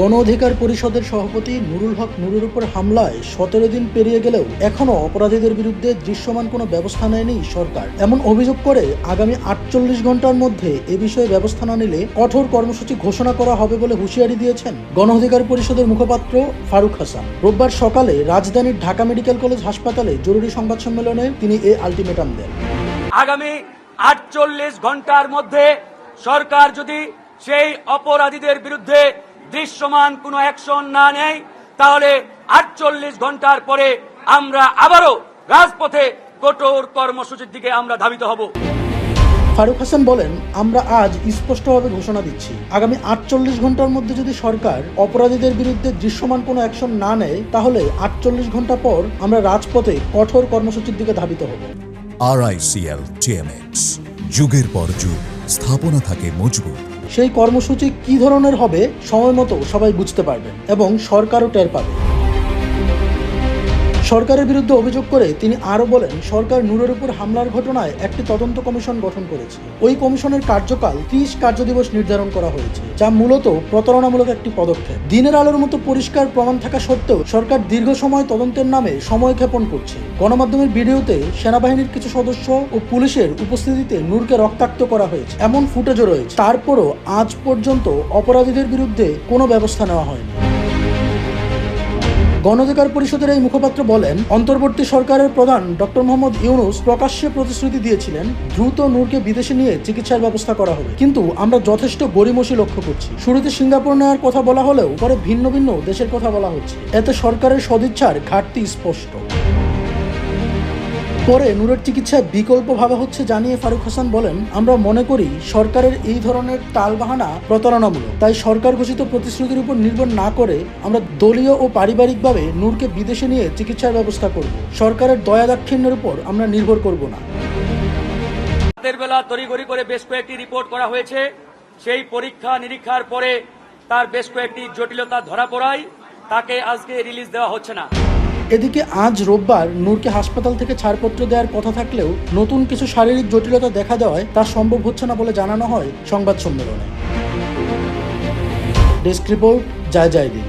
গণ অধিকার পরিষদের সভাপতি নুরুল হক নুরের উপর হামলায় সতেরো দিন পেরিয়ে গেলেও এখনও অপরাধীদের বিরুদ্ধে দৃশ্যমান কোনো ব্যবস্থা নেয়নি সরকার। এমন অভিযোগ করে আগামী আটচল্লিশ ঘণ্টার মধ্যে এ বিষয়ে ব্যবস্থা না নিলে কঠোর কর্মসূচি ঘোষণা করা হবে বলে হুঁশিয়ারি দিয়েছেন গণ অধিকার পরিষদের মুখপাত্র ফারুক হাসান। রোববার সকালে রাজধানীর ঢাকা মেডিকেল কলেজ হাসপাতালে জরুরি সংবাদ সম্মেলনে তিনি এ আলটিমেটাম দেন। আগামী আটচল্লিশ ঘণ্টার মধ্যে সরকার যদি সেই অপরাধীদের বিরুদ্ধে দৃশ্যমান কোনো অ্যাকশন না নেয় তাহলে আটচল্লিশ ঘণ্টার পরে আমরা আবারও রাজপথে কঠোর কর্মসূচির দিকে আমরা ধাবিত হব। ফারুক হাসান বলেন আমরা আজ স্পষ্টভাবে ঘোষণা দিচ্ছি। আগামী আটচল্লিশ ঘণ্টার মধ্যে যদি সরকার অপরাধীদের বিরুদ্ধে দৃশ্যমান কোনো অ্যাকশন না নেয় তাহলে আটচল্লিশ ঘণ্টা পর আমরা রাজপথে কঠোর কর্মসূচির দিকে ধাবিত হব। আরআইসিএল টিএমএক্স যুগের পর যুগ স্থাপনা থাকে মজবুত। সেই কর্মসূচি কি ধরনের হবে সময় মতো সবাই বুঝতে পারবে এবং সরকারও টের পাবে। সরকারের বিরুদ্ধে অভিযোগ করে তিনি আরও বলেন, সরকার নূরের উপর হামলার ঘটনায় একটি তদন্ত কমিশন গঠন করেছে। ওই কমিশনের কার্যকাল ত্রিশ কার্যদিবস নির্ধারণ করা হয়েছে, যা মূলত প্রতারণামূলক একটি পদক্ষেপ। দিনের আলোর মতো পরিষ্কার প্রমাণ থাকা সত্ত্বেও সরকার দীর্ঘ সময় তদন্তের নামে সময় ক্ষেপণ করছে। গণমাধ্যমের ভিডিওতে সেনাবাহিনীর কিছু সদস্য ও পুলিশের উপস্থিতিতে নূরকে রক্তাক্ত করা হয়েছে। এমন ফুটেজও রয়েছে। তারপরও আজ পর্যন্ত অপরাধীদের বিরুদ্ধে কোনো ব্যবস্থা নেওয়া হয়নি। গণঅধিকার পরিষদের এই মুখপাত্র বলেন, অন্তর্বর্তী সরকারের প্রধান ডক্টর মোহাম্মদ ইউনুস প্রকাশ্যে প্রতিশ্রুতি দিয়েছিলেন, দ্রুত নূরকে বিদেশে নিয়ে চিকিৎসার ব্যবস্থা করা হবে। কিন্তু আমরা যথেষ্ট গরিমসি লক্ষ্য করছি। শুরুতে সিঙ্গাপুর নেওয়ার কথা বলা হলেও পরে ভিন্ন ভিন্ন দেশের কথা বলা হচ্ছে। এতে সরকারের সদিচ্ছার ঘাটতি স্পষ্ট। পরে নূরের চিকিৎসায় বিকল্প ভাবা হচ্ছে জানিয়ে ফারুক হাসান বলেন, আমরা মনে করি সরকারের এই ধরনের টালবাহানা প্রতারণামূলক। তাই সরকার ঘোষিত প্রতিশ্রুতির উপর নির্ভর না করে আমরা দলীয় ও পারিবারিকভাবে নূরকে বিদেশে নিয়ে চিকিৎসার ব্যবস্থা করব। সরকারের দয়া দাক্ষিণ্যের উপর আমরা নির্ভর করব না। রাতের বেলা তড়িঘড়ি করে বেশ কয়েকটি রিপোর্ট করা হয়েছে। সেই পরীক্ষা নিরীক্ষার পরে তার বেশ কয়েকটি জটিলতা ধরা পড়ায়। তাকে আজকে রিলিজ দেওয়া হচ্ছে না। এদিকে আজ রোববার নূরকে হাসপাতাল থেকে ছাড়পত্র দেওয়ার কথা থাকলেও নতুন কিছু শারীরিক জটিলতা দেখা দেওয়ায় তা সম্ভব হচ্ছে না বলে জানানো হয় সংবাদ সম্মেলনে। ডেস্ক রিপোর্ট, জয় জয় দিন